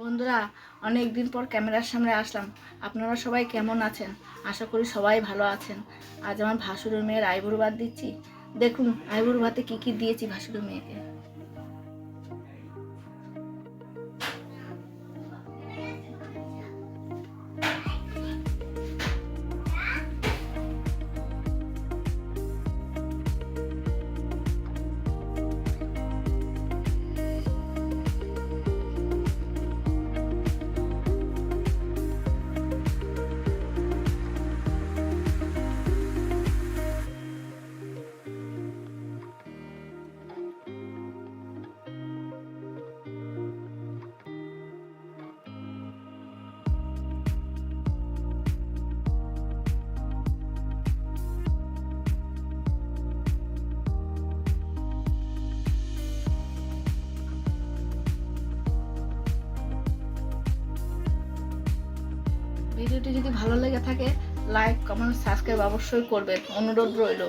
বন্ধুরা অনেক দিন পর ক্যামেরার সামনে আসলাম। আপনারা সবাই কেমন আছেন? আশা করি সবাই ভালো আছেন। আজ আমার ভাসুরের মেয়ের আইবুড়ো ভাত দিচ্ছি। দেখুন, আইবুড়ো ভাতে কী কী দিয়েছি ভাসুরের মেয়েকে। ভিডিওটি যদি ভালো লেগে থাকে লাইক কমেন্ট সাবস্ক্রাইব অবশ্যই করবেন। অনুরোধ রইল।